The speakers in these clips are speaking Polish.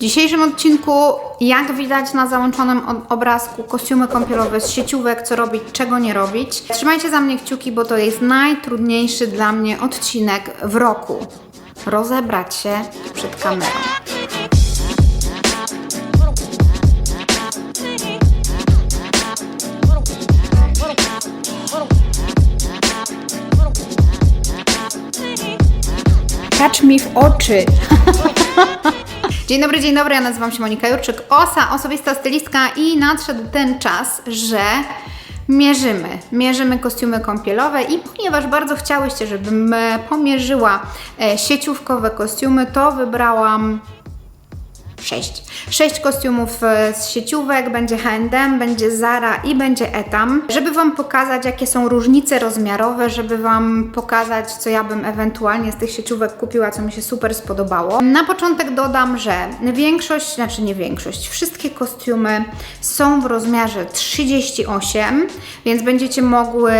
W dzisiejszym odcinku, jak widać na załączonym obrazku, kostiumy kąpielowe z sieciówek, co robić, czego nie robić. Trzymajcie za mnie kciuki, bo to jest najtrudniejszy dla mnie odcinek w roku. Rozebrać się przed kamerą. Catch me w oczy. Dzień dobry, dzień dobry, ja nazywam się Monika Jurczyk, OSA, osobista stylistka i nadszedł ten czas, że mierzymy, mierzymy kostiumy kąpielowe i ponieważ bardzo chciałyście, żebym pomierzyła e, sieciówkowe kostiumy, to wybrałam Sześć. Sześć kostiumów e, z sieciówek, będzie H&M, będzie Zara i będzie Etam, żeby Wam pokazać, jakie są różnice rozmiarowe, żeby Wam pokazać, co ja bym ewentualnie z tych sieciówek kupiła, co mi się super spodobało. Na początek dodam, że większość, znaczy nie większość, wszystkie kostiumy są w rozmiarze 38, więc będziecie mogły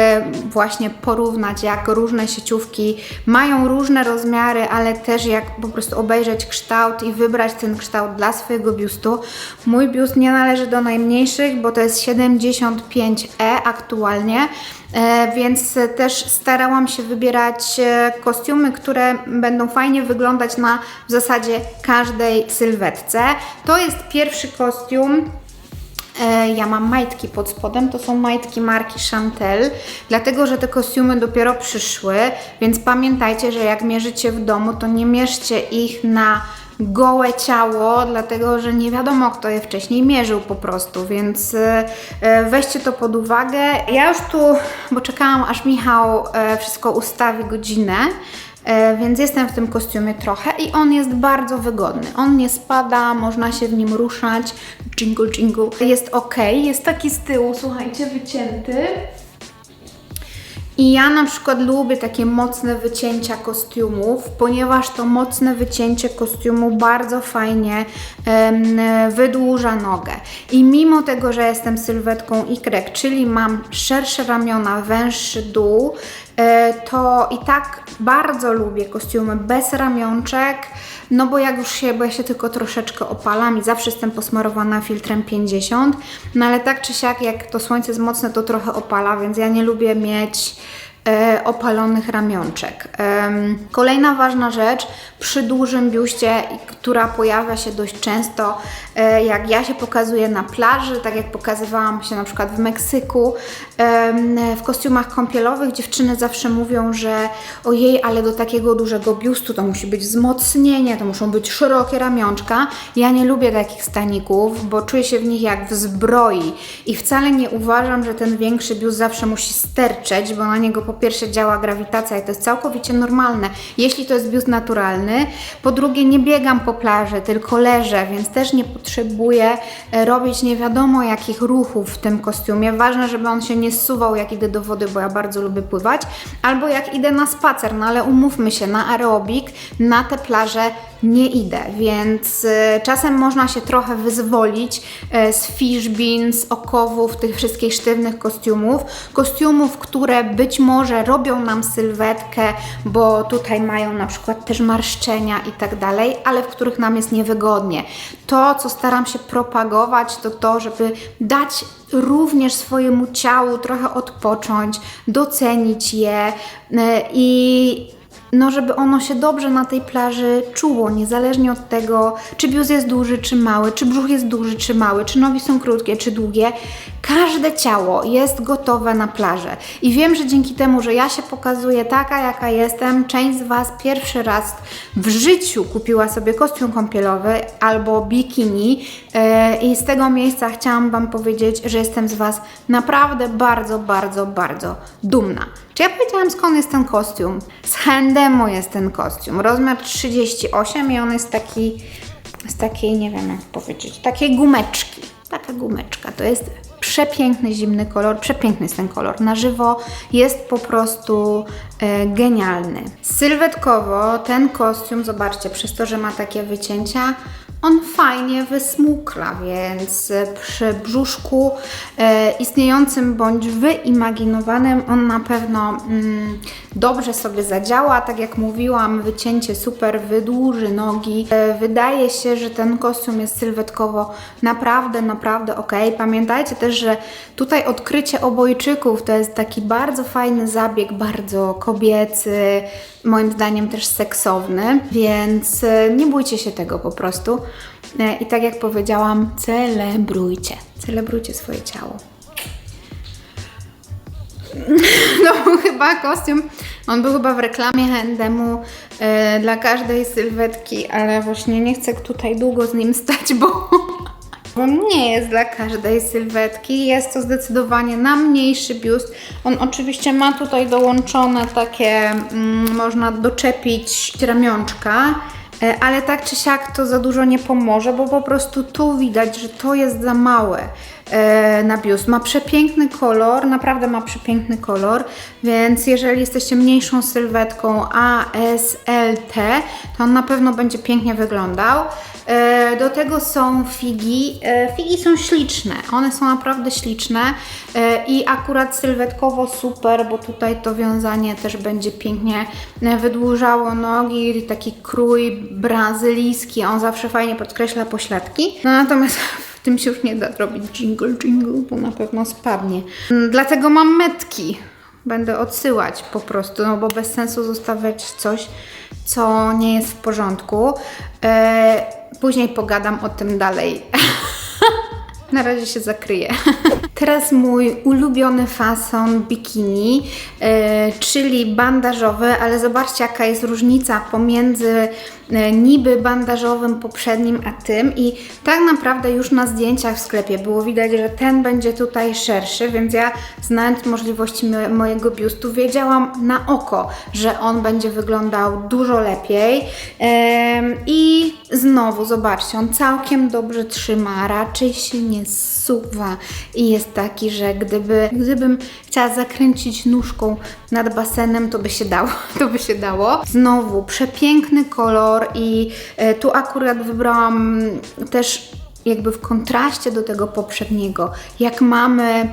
właśnie porównać, jak różne sieciówki mają różne rozmiary, ale też jak po prostu obejrzeć kształt i wybrać ten kształt dla swojego biustu. Mój biust nie należy do najmniejszych, bo to jest 75E aktualnie, e, więc też starałam się wybierać e, kostiumy, które będą fajnie wyglądać na w zasadzie każdej sylwetce. To jest pierwszy kostium. E, Ja mam majtki pod spodem, to są majtki marki Chantel, dlatego że te kostiumy dopiero przyszły, więc pamiętajcie, że jak mierzycie w domu, to nie mierzcie ich na gołe ciało, dlatego że nie wiadomo, kto je wcześniej mierzył po prostu, więc e, e, weźcie to pod uwagę. Ja już tu, bo czekałam aż Michał e, wszystko ustawi godzinę, Więc jestem w tym kostiumie trochę i on jest bardzo wygodny. On nie spada, można się w nim ruszać. Jingle, jingle. Jest ok, jest taki z tyłu, słuchajcie, wycięty. I ja na przykład lubię takie mocne wycięcia kostiumów, ponieważ to mocne wycięcie kostiumu bardzo fajnie em, wydłuża nogę. I mimo tego, że jestem sylwetką Y, czyli mam szersze ramiona, węższy dół, to i tak bardzo lubię kostiumy bez ramionczek, no bo jak już się, bo ja się tylko troszeczkę opalam i zawsze jestem posmarowana filtrem 50, no ale tak czy siak, jak to słońce jest mocne, to trochę opala, więc ja nie lubię mieć e, opalonych ramionczek. Kolejna ważna rzecz przy dużym biuście, która pojawia się dość często, e, jak ja się pokazuję na plaży, tak jak pokazywałam się na przykład w Meksyku, w kostiumach kąpielowych dziewczyny zawsze mówią, że ojej, ale do takiego dużego biustu to musi być wzmocnienie, to muszą być szerokie ramionczka. Ja nie lubię takich staników, bo czuję się w nich jak w zbroi i wcale nie uważam, że ten większy biust zawsze musi sterczeć, bo na niego po pierwsze działa grawitacja i to jest całkowicie normalne, jeśli to jest biust naturalny. Po drugie, nie biegam po plaży, tylko leżę, więc też nie potrzebuję e, robić nie wiadomo jakich ruchów w tym kostiumie. Ważne, żeby on się nie zsuwał, jak idę do wody, bo ja bardzo lubię pływać, albo jak idę na spacer, no ale umówmy się, na aerobik, na te plaże nie idę, więc e, czasem można się trochę wyzwolić e, z fish bean, z okowów, tych wszystkich sztywnych kostiumów. Kostiumów, które być może robią nam sylwetkę, bo tutaj mają na przykład też marszczenia i tak dalej, ale w których nam jest niewygodnie. To, co staram się propagować, to to, żeby dać również swojemu ciału trochę odpocząć, docenić je e, i no, żeby ono się dobrze na tej plaży czuło, niezależnie od tego, czy biust jest duży, czy mały, czy brzuch jest duży, czy mały, czy nogi są krótkie, czy długie. Każde ciało jest gotowe na plażę. I wiem, że dzięki temu, że ja się pokazuję taka, jaka jestem, część z Was pierwszy raz w życiu kupiła sobie kostium kąpielowy albo bikini e, i z tego miejsca chciałam Wam powiedzieć, że jestem z Was naprawdę bardzo, bardzo, bardzo dumna. Czy ja powiedziałam skąd jest ten kostium? Z H&M jest ten kostium. Rozmiar 38 i on jest taki, z takiej, nie wiem jak powiedzieć, takiej gumeczki. Taka gumeczka. To jest przepiękny zimny kolor, przepiękny jest ten kolor. Na żywo jest po prostu e, genialny. Sylwetkowo ten kostium, zobaczcie, przez to, że ma takie wycięcia, on fajnie wysmukla, więc przy brzuszku e, istniejącym bądź wyimaginowanym on na pewno mm, dobrze sobie zadziała. Tak jak mówiłam, wycięcie super wydłuży nogi. E, wydaje się, że ten kostium jest sylwetkowo naprawdę, naprawdę ok. Pamiętajcie też, że tutaj odkrycie obojczyków to jest taki bardzo fajny zabieg, bardzo kobiecy, moim zdaniem też seksowny, więc e, nie bójcie się tego po prostu. E, I tak jak powiedziałam, celebrujcie. Celebrujcie swoje ciało. No chyba kostium, on był chyba w reklamie H&M-u e, dla każdej sylwetki, ale właśnie nie chcę tutaj długo z nim stać, bo on nie jest dla każdej sylwetki. Jest to zdecydowanie na mniejszy biust. On oczywiście ma tutaj dołączone takie, mm, można doczepić ramionczka, ale tak czy siak to za dużo nie pomoże, bo po prostu tu widać, że to jest za małe. e, na biust. Ma przepiękny kolor, naprawdę ma przepiękny kolor, więc jeżeli jesteście mniejszą sylwetką A, S, L, T, to on na pewno będzie pięknie wyglądał. E, Do tego są figi. E, Figi są śliczne, one są naprawdę śliczne e, i akurat sylwetkowo super, bo tutaj to wiązanie też będzie pięknie e, wydłużało nogi, taki krój brazylijski, on zawsze fajnie podkreśla pośladki. No natomiast tym się już nie da zrobić jingle jingle, bo na pewno spadnie. Mm, Dlatego mam metki. Będę odsyłać po prostu, no bo bez sensu zostawiać coś, co nie jest w porządku. E, później pogadam o tym dalej. Na razie się zakryję. Teraz mój ulubiony fason bikini, e, czyli bandażowy, ale zobaczcie jaka jest różnica pomiędzy e, niby bandażowym poprzednim a tym. I tak naprawdę już na zdjęciach w sklepie było widać, że ten będzie tutaj szerszy, więc ja znając możliwości mo- mojego biustu wiedziałam na oko, że on będzie wyglądał dużo lepiej. I znowu zobaczcie, on całkiem dobrze trzyma, raczej się nie zsuwa i jest taki, że gdyby, gdybym chciała zakręcić nóżką nad basenem, to by się dało, to by się dało. Znowu przepiękny kolor i e, tu akurat wybrałam też jakby w kontraście do tego poprzedniego, jak mamy,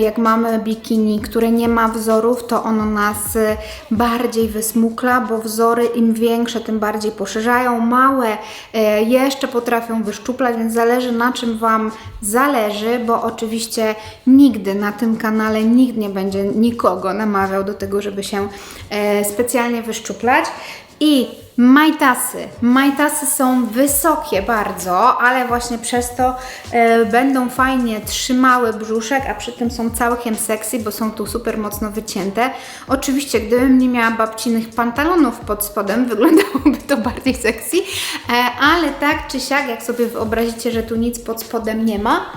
jak mamy bikini, które nie ma wzorów, to ono nas e, bardziej wysmukla, bo wzory im większe, tym bardziej poszerzają. Małe e, jeszcze potrafią wyszczuplać, więc zależy na czym Wam zależy, bo oczywiście nigdy na tym kanale nikt nie będzie nikogo namawiał do tego, żeby się e, specjalnie wyszczuplać. I majtasy. Majtasy są wysokie bardzo, ale właśnie przez to e, będą fajnie trzymały brzuszek, a przy tym są całkiem sexy, bo są tu super mocno wycięte. Oczywiście, gdybym nie miała babcinych pantalonów pod spodem, wyglądałoby to bardziej sexy, e, ale tak czy siak, jak sobie wyobrazicie, że tu nic pod spodem nie ma,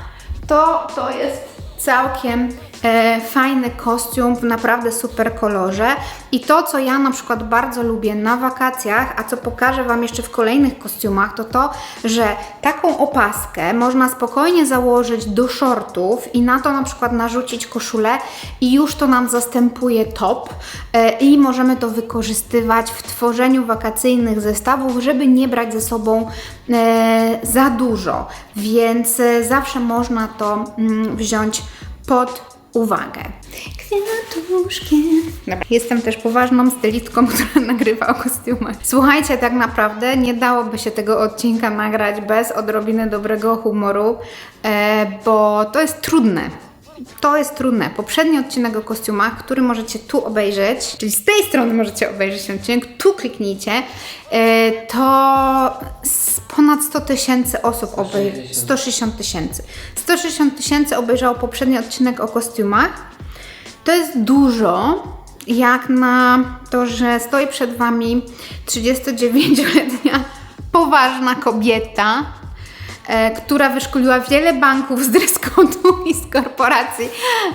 to to jest całkiem e, fajny kostium w naprawdę super kolorze. I to, co ja na przykład bardzo lubię na wakacjach, a co pokażę Wam jeszcze w kolejnych kostiumach, to to, że taką opaskę można spokojnie założyć do shortów i na to na przykład narzucić koszulę i już to nam zastępuje top e, i możemy to wykorzystywać w tworzeniu wakacyjnych zestawów, żeby nie brać ze sobą e, za dużo, więc e, zawsze można to mm, wziąć pod uwagę. Kwiatuszkiem. Jestem też poważną stylistką, która nagrywa o kostiumach. Słuchajcie, tak naprawdę nie dałoby się tego odcinka nagrać bez odrobiny dobrego humoru, e, bo to jest trudne. To jest trudne. Poprzedni odcinek o kostiumach, który możecie tu obejrzeć, czyli z tej strony możecie obejrzeć ten odcinek, tu kliknijcie, e, to ponad 100 tysięcy osób obejrzało. 160 tysięcy. 160 tysięcy obejrzało poprzedni odcinek o kostiumach. To jest dużo, jak na to, że stoi przed Wami 39-letnia poważna kobieta, która wyszkoliła wiele banków z dreskotu i z korporacji,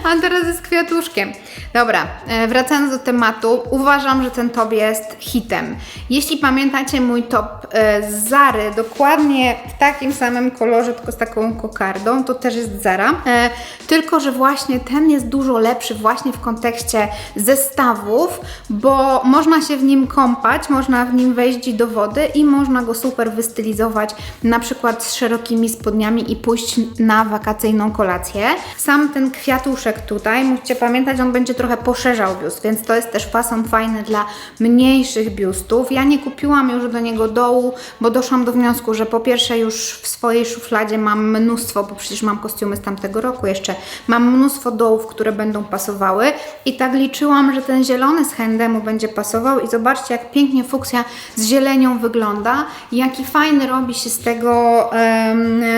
a teraz jest kwiatuszkiem. Dobra, e, wracając do tematu, uważam, że ten top jest hitem. Jeśli pamiętacie mój top e, z Zary, dokładnie w takim samym kolorze, tylko z taką kokardą, to też jest Zara. E, tylko, że właśnie ten jest dużo lepszy właśnie w kontekście zestawów, bo można się w nim kąpać, można w nim wejść do wody i można go super wystylizować, na przykład z szerokimi spodniami i pójść na wakacyjną kolację. Sam ten kwiatuszek tutaj, musicie pamiętać, on będzie trochę poszerzał biust, więc to jest też fason fajny dla mniejszych biustów. Ja nie kupiłam już do niego dołu, bo doszłam do wniosku, że po pierwsze już w swojej szufladzie mam mnóstwo, bo przecież mam kostiumy z tamtego roku jeszcze, mam mnóstwo dołów, które będą pasowały i tak liczyłam, że ten zielony z Handemu będzie pasował i zobaczcie jak pięknie fuksja z zielenią wygląda, jaki fajny robi się z tego, em,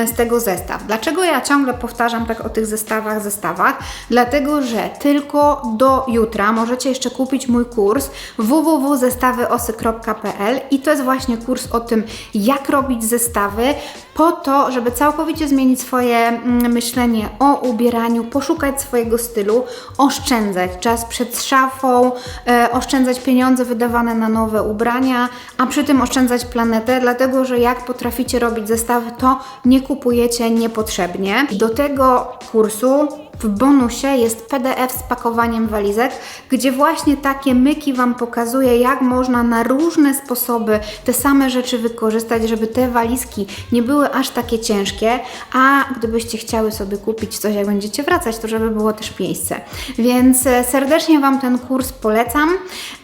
z tego zestaw. Dlaczego ja ciągle powtarzam tak o tych zestawach, zestawach? Dlatego, że tylko do jutra możecie jeszcze kupić mój kurs www.zestawyosy.pl i to jest właśnie kurs o tym, jak robić zestawy po to, żeby całkowicie zmienić swoje mm, myślenie o ubieraniu, poszukać swojego stylu, oszczędzać czas przed szafą, e, oszczędzać pieniądze wydawane na nowe ubrania, a przy tym oszczędzać planetę, dlatego że jak potraficie robić zestawy, to nie kupujecie niepotrzebnie. Do tego kursu w bonusie jest PDF z pakowaniem walizek, gdzie właśnie takie myki Wam pokazuje, jak można na różne sposoby te same rzeczy wykorzystać, żeby te walizki nie były aż takie ciężkie, a gdybyście chciały sobie kupić coś, jak będziecie wracać, to żeby było też miejsce. Więc e, serdecznie Wam ten kurs polecam.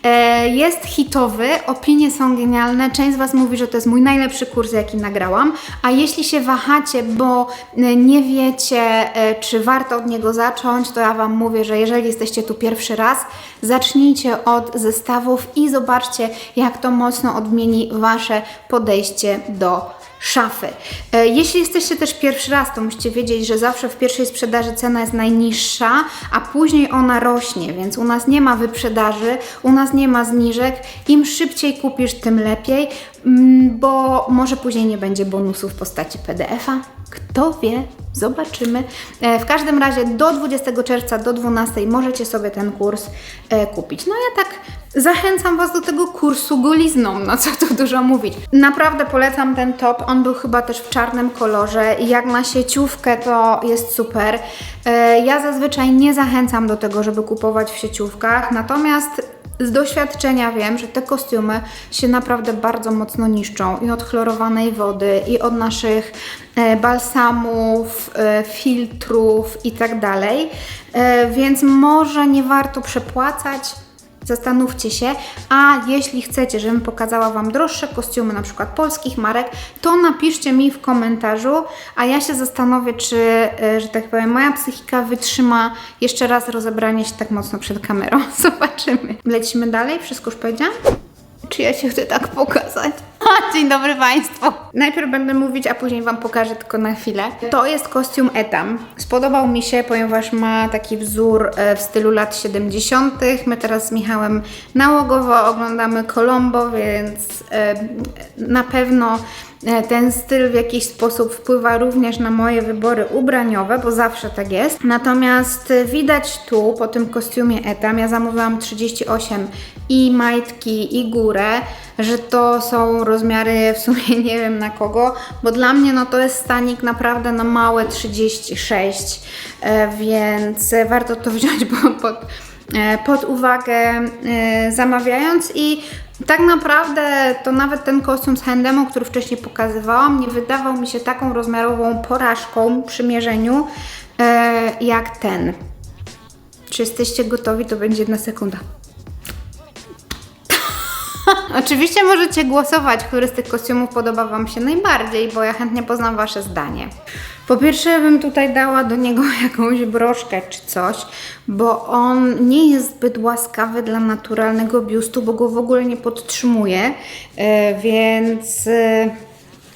E, Jest hitowy, opinie są genialne. Część z Was mówi, że to jest mój najlepszy kurs, jaki nagrałam, a jeśli się wahacie, bo e, nie wiecie, czy warto od niego zacząć, to ja Wam mówię, że jeżeli jesteście tu pierwszy raz, zacznijcie od zestawów i zobaczcie, jak to mocno odmieni Wasze podejście do szafy. E, Jeśli jesteście też pierwszy raz, to musicie wiedzieć, że zawsze w pierwszej sprzedaży cena jest najniższa, a później ona rośnie, więc u nas nie ma wyprzedaży, u nas nie ma zniżek. Im szybciej kupisz, tym lepiej, mm, bo może później nie będzie bonusów w postaci PDF-a. Kto wie, zobaczymy. E, W każdym razie do 20 czerwca do 12 możecie sobie ten kurs e, kupić. No ja tak zachęcam Was do tego kursu golizną, no co tu dużo mówić. Naprawdę polecam ten top, on był chyba też w czarnym kolorze i jak na sieciówkę to jest super. E, Ja zazwyczaj nie zachęcam do tego, żeby kupować w sieciówkach, natomiast z doświadczenia wiem, że te kostiumy się naprawdę bardzo mocno niszczą i od chlorowanej wody, i od naszych e, balsamów, e, filtrów i tak Więc może nie warto przepłacać. Zastanówcie się, a jeśli chcecie, żebym pokazała Wam droższe kostiumy, na przykład polskich marek, to napiszcie mi w komentarzu, a ja się zastanowię, czy, e, że tak powiem, moja psychika wytrzyma jeszcze raz rozebranie się tak mocno przed kamerą. Zobaczymy. Lecimy dalej? Wszystko już powiedziałam? Czy ja się chcę tak pokazać? Dzień dobry Państwu. Najpierw będę mówić, a później Wam pokażę tylko na chwilę. To jest kostium Etam. Spodobał mi się, ponieważ ma taki wzór e, w stylu lat 70. My teraz z Michałem nałogowo oglądamy Colombo, więc e, na pewno ten styl w jakiś sposób wpływa również na moje wybory ubraniowe, bo zawsze tak jest. Natomiast e, widać tu po tym kostiumie Etam, ja zamówiłam 38 i majtki i górę, że to są rozmiary w sumie nie wiem na kogo, bo dla mnie no to jest stanik naprawdę na małe 36, e, więc e, warto to wziąć pod, pod, e, uwagę e, zamawiając i tak naprawdę to nawet ten kostium z Handemu, który wcześniej pokazywałam, nie wydawał mi się taką rozmiarową porażką przy mierzeniu e, jak ten. Czy jesteście gotowi? To będzie jedna sekunda. Oczywiście możecie głosować, który z tych kostiumów podoba Wam się najbardziej, bo ja chętnie poznam Wasze zdanie. Po pierwsze, ja bym tutaj dała do niego jakąś broszkę czy coś, bo on nie jest zbyt łaskawy dla naturalnego biustu, bo go w ogóle nie podtrzymuje, e, więc e,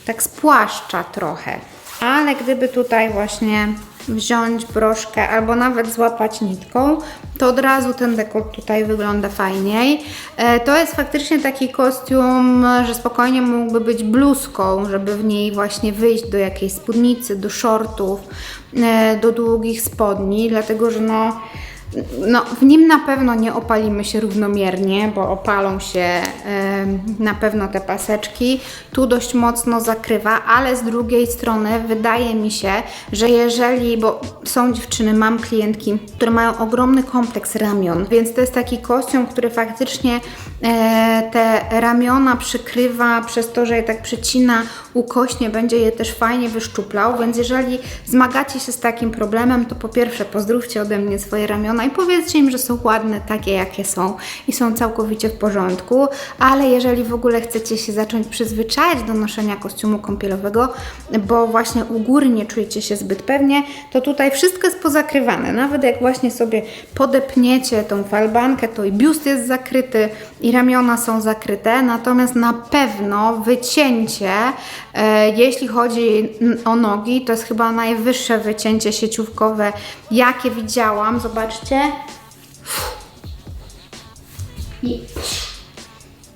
tak spłaszcza trochę. Ale gdyby tutaj właśnie wziąć broszkę albo nawet złapać nitką, to od razu ten dekolt tutaj wygląda fajniej. E, To jest faktycznie taki kostium, że spokojnie mógłby być bluzką, żeby w niej właśnie wyjść do jakiejś spódnicy, do shortów, e, do długich spodni, dlatego że no no, w nim na pewno nie opalimy się równomiernie, bo opalą się em, na pewno te paseczki. Tu dość mocno zakrywa, ale z drugiej strony wydaje mi się, że jeżeli, bo są dziewczyny, mam klientki, które mają ogromny kompleks ramion, więc to jest taki kostium, który faktycznie e, te ramiona przykrywa przez to, że je tak przycina ukośnie, będzie je też fajnie wyszczuplał, więc jeżeli zmagacie się z takim problemem, to po pierwsze pozdrówcie ode mnie swoje ramiona i powiedzcie im, że są ładne takie, jakie są i są całkowicie w porządku, ale jeżeli w ogóle chcecie się zacząć przyzwyczajać do noszenia kostiumu kąpielowego, bo właśnie u góry nie czujecie się zbyt pewnie, to tutaj wszystko jest pozakrywane. Nawet jak właśnie sobie podepniecie tą falbankę, to i biust jest zakryty, i ramiona są zakryte, natomiast na pewno wycięcie, jeśli chodzi o nogi, to jest chyba najwyższe wycięcie sieciówkowe, jakie widziałam. Zobaczcie.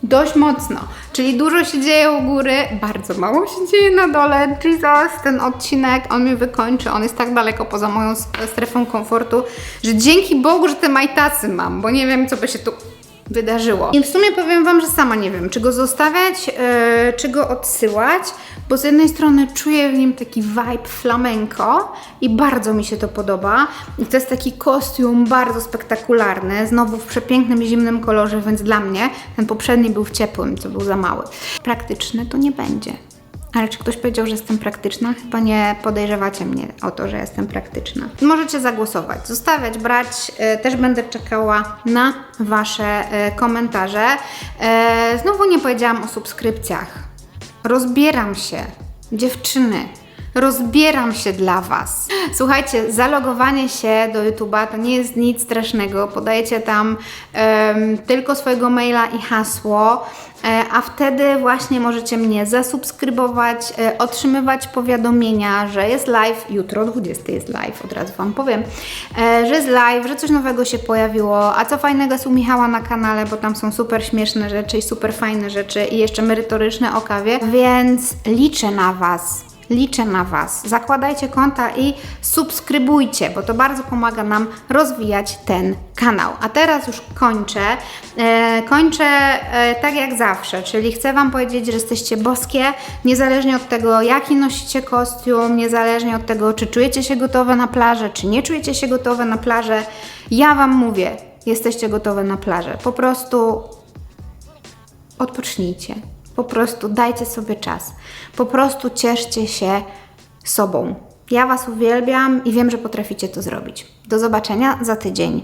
Dość mocno. Czyli dużo się dzieje u góry, bardzo mało się dzieje na dole. Jesus, ten odcinek, on mnie wykończy. On jest tak daleko poza moją strefą komfortu, że dzięki Bogu, że te majtasy mam, bo nie wiem, co by się tu wydarzyło. I w sumie powiem Wam, że sama nie wiem, czy go zostawiać, yy, czy go odsyłać, bo z jednej strony czuję w nim taki vibe flamenco i bardzo mi się to podoba. I to jest taki kostium bardzo spektakularny, znowu w przepięknym zimnym kolorze, więc dla mnie ten poprzedni był w ciepłym, co był za mały. Praktyczny to nie będzie. Ale czy ktoś powiedział, że jestem praktyczna? Chyba nie podejrzewacie mnie o to, że jestem praktyczna. Możecie zagłosować, zostawiać, brać. E, Też będę czekała na Wasze e, komentarze. E, Znowu nie powiedziałam o subskrypcjach. Rozbieram się, dziewczyny. Rozbieram się dla Was. Słuchajcie, zalogowanie się do YouTube'a to nie jest nic strasznego. Podajecie tam em, tylko swojego maila i hasło, e, a wtedy właśnie możecie mnie zasubskrybować, e, otrzymywać powiadomienia, że jest live. Jutro o 20 jest live, od razu Wam powiem, e, że jest live, że coś nowego się pojawiło. A co fajnego jest u Michała na kanale, bo tam są super śmieszne rzeczy i super fajne rzeczy i jeszcze merytoryczne o kawie, więc liczę na Was. Liczę na Was. Zakładajcie konta i subskrybujcie, bo to bardzo pomaga nam rozwijać ten kanał. A teraz już kończę. E, kończę e, tak jak zawsze, czyli chcę Wam powiedzieć, że jesteście boskie, niezależnie od tego, jaki nosicie kostium, niezależnie od tego, czy czujecie się gotowe na plażę, czy nie czujecie się gotowe na plażę. Ja Wam mówię, jesteście gotowe na plażę. Po prostu odpocznijcie. Po prostu dajcie sobie czas. Po prostu cieszcie się sobą. Ja Was uwielbiam i wiem, że potraficie to zrobić. Do zobaczenia za tydzień.